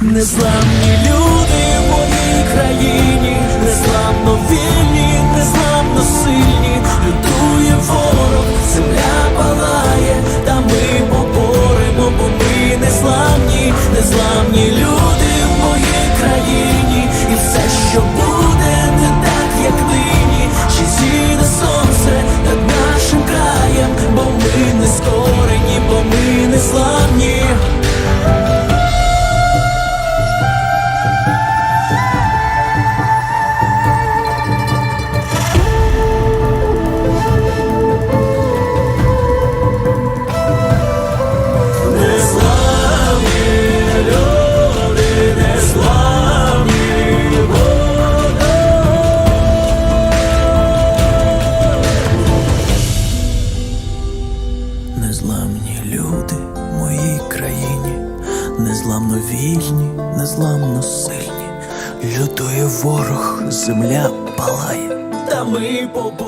Незламні люди в моїй країні, незламно вільні, незламно сильні, лютує ворог, земля палає, та ми поборемо, вільні, незламно сильні. Лютує ворог, земля палає, та ми поборемо.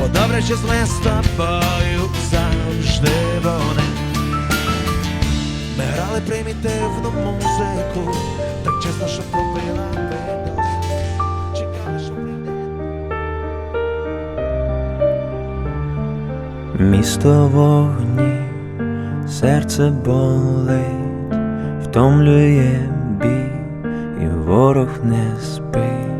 Бо добре чи зле з тобою завжди вони. Ми грали примітивну музику, так чесно, що пробила видос. Чекали, що прийде. Місто вогні, серце болить, втомлює бій, і ворог не спить,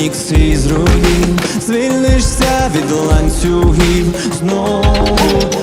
наче свій із руїн, звільнишся від ланцюгів, знову